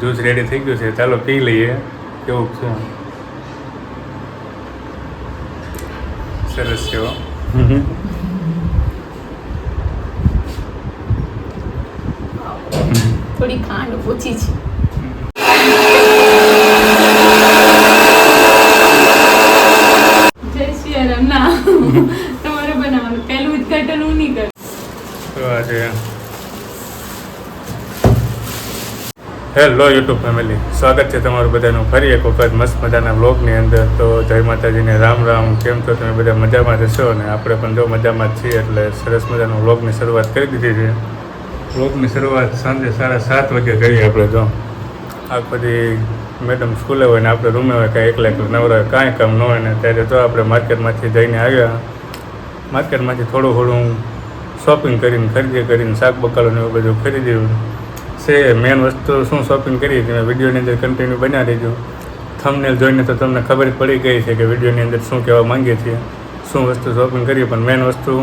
Juice ready થઈ ગયું છે. ચાલો પી લઈએ. કેવું છે? સરસ છે થોડી ખાંડ ઓછી છે જય શ્રી રામ ના તમારે બનાવવાનું પહેલું ઉદઘાટન હું નહીં કરું તો આજે હેલો યુટ્યુબ ફેમિલી સ્વાગત છે તમારું બધાનું ફરી એક વખત મસ્ત મજાના બ્લોગની અંદર. તો જય માતાજીને રામ રામ. કેમ છો તમે બધા મજામાં જશો અને આપણે પણ જો મજામાં છીએ, એટલે સરસ મજાનો બ્લોગની શરૂઆત કરી દીધી છે. બ્લોગની શરૂઆત સાંજે સાડા સાત વાગે કરીએ આપણે જો. આ બધી મેડમ સ્કૂલે હોય ને આપણે રૂમે હોય, કાંઈ એકલા એકલા નવરા હોય, કાંઈ કામ ન હોય ને ત્યારે જો આપણે માર્કેટમાંથી જઈને આવ્યા. માર્કેટમાંથી થોડું થોડું શોપિંગ કરીને, ખરીદી કરીને શાક બકાલો ને એવું બધું ખરીદ્યું. છે મેન વસ્તુ શું શોપિંગ કરી તમે વિડીયોની અંદર કન્ટિન્યુ બન્યા દેજો થંબનેલ જોઈને તો તમને ખબર પડી ગઈ છે કે વિડીયોની અંદર શું કહેવા માંગીએ છીએ શું વસ્તુ શોપિંગ કરીએ પણ મેન વસ્તુ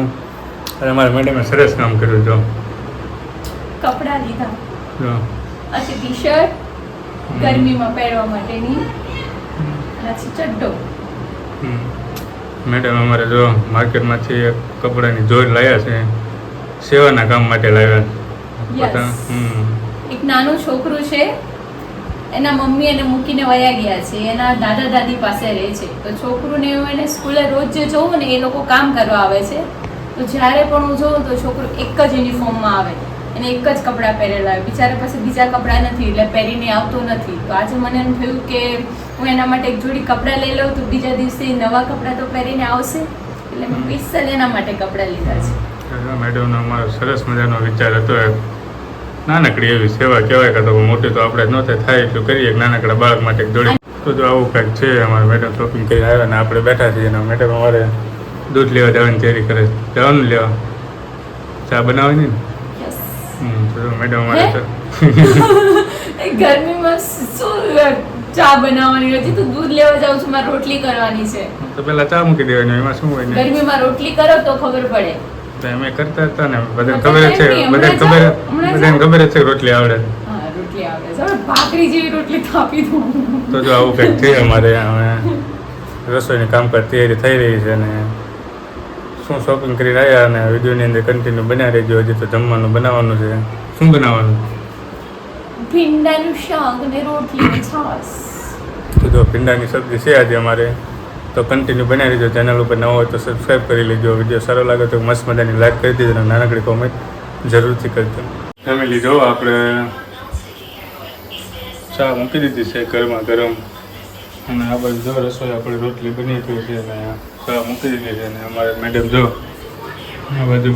અરે અમારા મેડમે સરસ કામ કર્યું જો કપડાં લીધા. પછી ટી શર્ટ ગરમીમાં પહેરવા માટેની પછી ચડ્ડો. મેડમ અમારે જો માર્કેટમાંથી એક કપડાની જોડ લાવ્યા છે સેવાના કામ માટે લાવ્યા Yes. હમ. એક નાનું છોકરું છે. એના મમ્મી એને મૂકીને વયા ગયા છે. એના દાદા દાદી પાસે રહે છે. તો છોકરુંને હું એને સ્કૂલે રોજ જે જોઉં ને એ લોકો કામ કરવા આવે છે. તો જ્યારે પણ હું જોઉં તો છોકરું એક જ યુનિફોર્મમાં આવે. એને એક જ કપડાં પહેરેલા હોય. બિચારા પાસે બીજા કપડાં નથી એટલે પહેરીને આવતો નથી. તો આજે મને એમ થયું કે હું એના માટે એક જોડી કપડાં લઈ લઉં તો બીજા દિવસે નવા કપડાં તો પહેરીને આવશે. એટલે મેં સ્પેશિયલ એના માટે કપડાં લીધા છે. મેડમનો અમારો સરસ મજાનો વિચાર હતો. નાનકડી એવી સેવા કહેવાય કે તો મોટી તો આપણે ન થાય. થાય એટલું કરીએ નાનકડા બાળક માટે દોડી. તો જો આવું કંઈક છે અમારે મેડમ શોપિંગ કરી આવ્યા ને આપણે બેઠા છીએ અને મેડમ અમારે દૂધ લેવા જવાની તૈયારી કરે. જવાનું લેવા. ચા બનાવવાની ને? મેડમ અમારે ગરમીમાં શું ચા બનાવવાની હતી તો દૂધ લેવા જાઉં છું મારે રોટલી કરવાની છે. તો પેલા ચા મૂકી દેવાની એમાં શું હોય ગરમીમાં રોટલી કરો તો ખબર પડે. તો અમે કરતા હતા ને બધાને ખબર છે બધાને ખબર બધાને. ખબર છે રોટલી આવડે. હા રોટલી આવડે. ભાખરી જેવી રોટલી થાપી દઉં. તો જો આવું કંઈક છે અમારે હવે રસોઈની કામકાજ તૈયારી થઈ રહી છે અને શું શોપિંગ કરીને આવ્યા અને વિડીયોની અંદર કન્ટિન્યુ બનાવી રહેજો હજી તો જમવાનું બનાવવાનું છે. શું બનાવવાનું? ભીંડાનું શાક ને રોટલી ને છાશ. તો જો ભીંડાની સબ્જી છે આજે અમારે. તો કન્ટિન્યુ બનાવી રહેજો ચેનલ ઉપર નવો હોય તો સબસ્ક્રાઈબ કરી લેજો. વીડિયો સારો લાગે તો મસ્ત મજાની લાઈક કરી દેજો અને નાનકડી કોમેન્ટ જરૂરથી કરજો ફેમિલી જો આપણે ચા મૂકી દીધી છે ગરમા ગરમ. અને આ બાજુ જો રસોઈ આપણે રોટલી બની ગઈ છે અને ચા મૂકી દીધી છે અને અમારે મેડમ જો આ બાજુ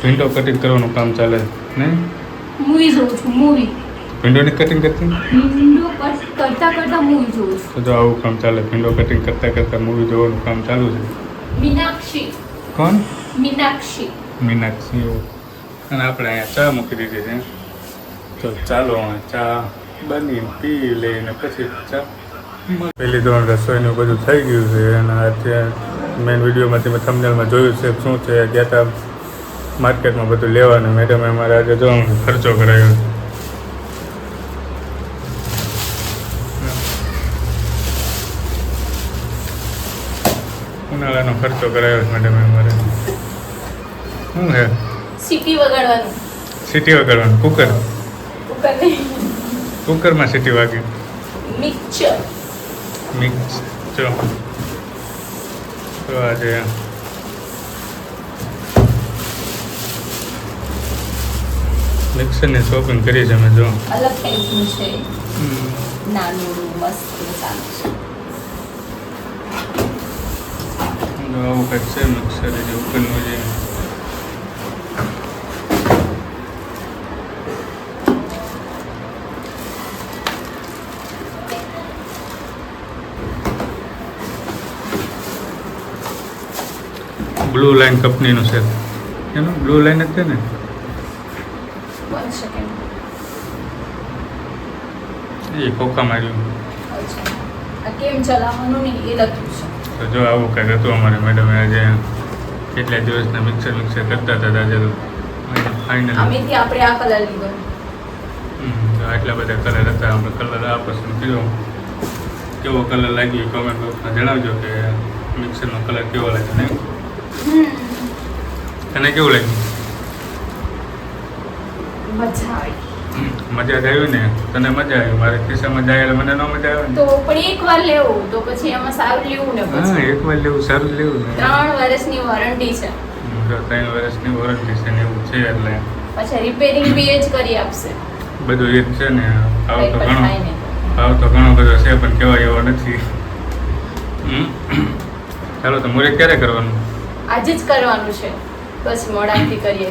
ભીંડો કટિંગ કરવાનું કામ ચાલે નહીં? મૂવી જોઉં છું મૂવી ભીંડોની કટિંગ કરતી? ભીંડો કરતા કરતા મૂવી જોઉં છું. તો આવું કામ ચાલે વિન્ડો કટિંગ કરતાં કરતાં મૂવી જોવાનું કામ ચાલુ છે? મીનાક્ષી. કોણ? મીનાક્ષી. મીનાક્ષી અને આપણે અહીંયા ચા મૂકી દીધી છે. તો ચાલો ચા બની પી લઈને પછી ચા. પહેલી ધોરણ રસોઈનું બધું થઈ ગયું છે અને અત્યારે મેઇન વિડીયોમાંથી મેં થંબનેલમાં જોયું છે શું છે ગયા માર્કેટમાં બધું લેવાનું. મેડમે અમારે આજે જો ખર્ચો કરાયો ઉનાળાનો ખર્ચો કરાયો છે મેડમ અમારે. શું છે? સીટી વગાડવાનું. સીટી વગાડવાનું. કુકર? કુકર નહીં. કુકરમાં સીટી વાગી. મિક્સર મિક્સર તો આજે મિક્સરની શોપિંગ કરી છે અમે જો. અલગ ટાઈપનું છે. નાનું મસ્ત સારું છે જો આવું કંઈક છે મિક્સર જેવું કરવું છે બ્લુ લાઇન કંપનીનું છે. એનું બ્લુ લાઇન જ છે ને? એ ખોખા માર્યું. કેમ ચલાવવાનું નહીં એ લખ્યું છે. તો જો આવું કંઈક હતું અમારે મેડમ આજે કેટલા દિવસના મિક્સર મિક્સર કરતા હતા આજે તો ફાઇનલ આમેથી આપણે આ કલર લીધો. આટલા બધા કલર હતા. આપણે કલર આ પસંદ કર્યો. કેવો કલર લાગ્યો કોમેન્ટ બોક્સમાં જણાવજો કે મિક્સરનો કલર કેવો લાગે ને તને કેવું લાગ્યું? મજા આવી. મજા જ આવી ને? તને મજા આવી? મારે ખિસ્સામાં જાય મને ન મજા આવે તો પણ એક વાર લેવું તો પછી એમાં સારું લેવું ને હા પછી. એક વાર લેવું સારું લેવું ને. ત્રણ વર્ષની વોરંટી છે. ત્રણ વર્ષની વોરંટી છે ને એવું છે એટલે. પછી રિપેરિંગ બી એ જ કરી આપશે. બધું એ જ છે ને. ભાવ તો ઘણો ભાવ તો ઘણો બધો છે પણ કહેવાય એવો નથી. ચાલો તો મુરે ક્યારે કરવાનું? આજે જ કરવાનું છે. પછી મોડાથી કરીએ.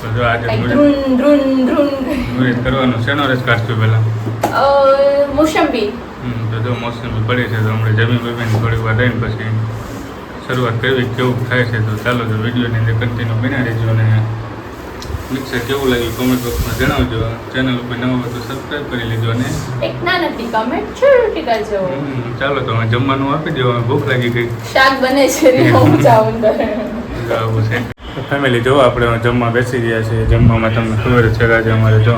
તો જો આજે ધ્રુન ધ્રુન ધ્રુન. મુહૂર્ત કરવાનું શેનો રસ કાઢશું પહેલાં? મોસંબી. તો જો પડી છે તો આપણે જમી બમીને થોડી વાર રહીને પછી શરૂઆત કરવી કેવું થાય છે તો ચાલો તો વિડીયોની અંદર કન્ટિન્યુ બના રહેજો અને મિક્સર કેવું લાગ્યું કોમેન્ટ બોક્સમાં જણાવજો. ચેનલ ઉપર નવા હોય તો સબસ્ક્રાઈબ કરી લેજો અને એક નાનકડી કમેન્ટ છોટી કરજો. હમ, ચાલો તો જમવાનું આપી દો ભૂખ લાગી ગઈ. શાક બને છે હું જાઉં અંદર. છે. ફેમિલી જો આપણે જમવા બેસી ગયા છીએ. જમવામાં તમને ખબર છે કે આજે અમારે જો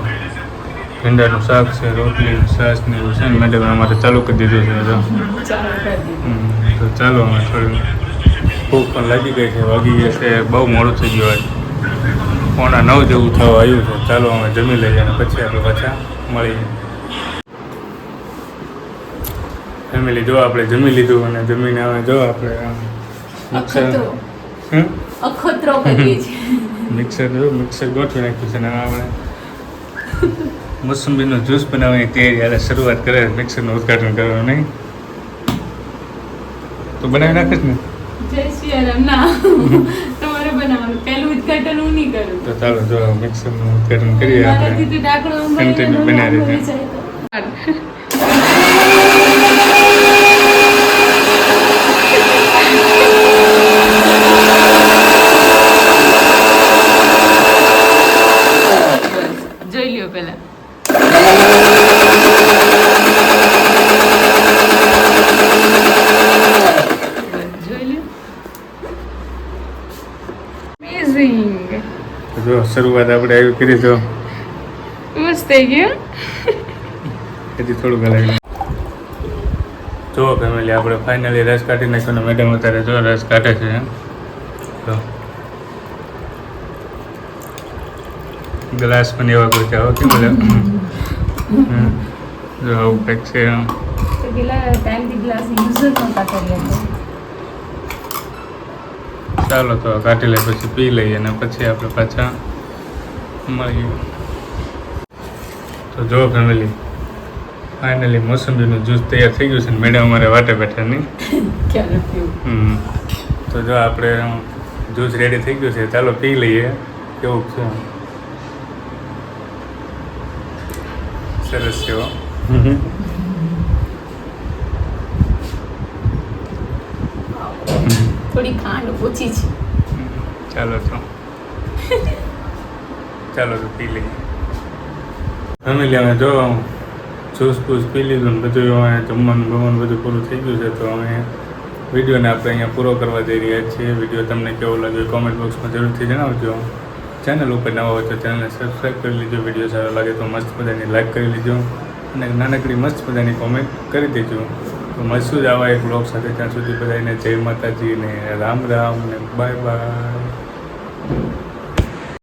ભીંડાનું શાક છે રોટલી છાશ ને એવું છે ને મેડમ અમારે ચાલુ કરી દીધું છે જો. તો ચાલો અમે થોડું ભૂખ પણ લાગી ગઈ છે વાગી ગયા છે બહુ મોડું થઈ ગયું આજ. પોણા નવ જેવું થવા આવ્યું છે. ચાલો અમે જમી લઈએ અને પછી આપણે પાછા મળીએ. ફેમિલી જો આપણે જમી લીધું અને જમીને હવે જો આપણે નુકસાન હમ? અખતરો કરીએ છીએ. મિક્સર જો મિક્સર ગોઠવી નાખ્યું છે ને આપણે મોસંબીનો જ્યુસ બનાવવાની તૈયારી હાલે શરૂઆત કરે મિક્સરનું ઉદઘાટન કરવાનું નહીં? તો બનાવી નાખીશ ને? જય શ્રી રામ ના. તમારે બનાવવાનું. પહેલું ઉદઘાટન હું નહીં કરું. તો ચાલો જો મિક્સરનું ઉદઘાટન કરીએ આપણે. તો ભરીને બનાવી ભરી દે. જાય તો. જોઈ લ્યો પેલા જોઈ લ્યો અમેઝિંગ તો જો શરૂઆત આપણે આવી કરી તો મસ્ત થઈ ગયું. હજી થોડુંક હલાવી જો ફેમિલી આપણે ફાઇનલી રસ કાઢી નાખ્યો મેડમ અત્યારે જો રસ કાઢે છે. તો ગ્લાસ પણ એવા કોઈ આવો કેમ બોલે? હમ. જો આવું કંઈક છે. ચાલો તો કાઢી લઈએ પછી પી લઈએ અને પછી આપણે પાછા મળીએ તો જો ફેમિલી ફાઇનલી મોસંબીનું જ્યુસ તૈયાર થઈ ગયું છે ને મેડમ અમારે વાટે બેઠા નહીં. તો જો આપણે જ્યુસ રેડી થઈ ગયું છે ચાલો પી લઈએ. કેવું છે? સરસ છે. થોડી ખાંડ ઓછી છે. ચાલો તો. ચાલો તો પી લઈએ. ફેમિલી અમે જો જ્યુસ બૂસ પી લીધું ને બધું હવે જમવાનું બમવાનું બધું પૂરું થઈ ગયું છે, તો અમે વિડીયોને આપણે અહીંયા પૂરો કરવા જઈ રહ્યા છીએ. વીડિયો તમને કેવો લાગ્યો કોમેન્ટ બોક્સમાં જરૂરથી જણાવજો. ચેનલ ઉપર નવા હોય તો ચેનલને સબસ્ક્રાઈબ કરી લીજો. વીડિયો સારો લાગે તો મસ્ત મજાની લાઈક કરી લીજો. અને નાનકડી મસ્ત મજાની કોમેન્ટ કરી દેજો. તો મળશું જ આવા એક બ્લોગ સાથે. ત્યાં સુધી બધાને જય માતાજી ને રામ રામ ને બાય બાય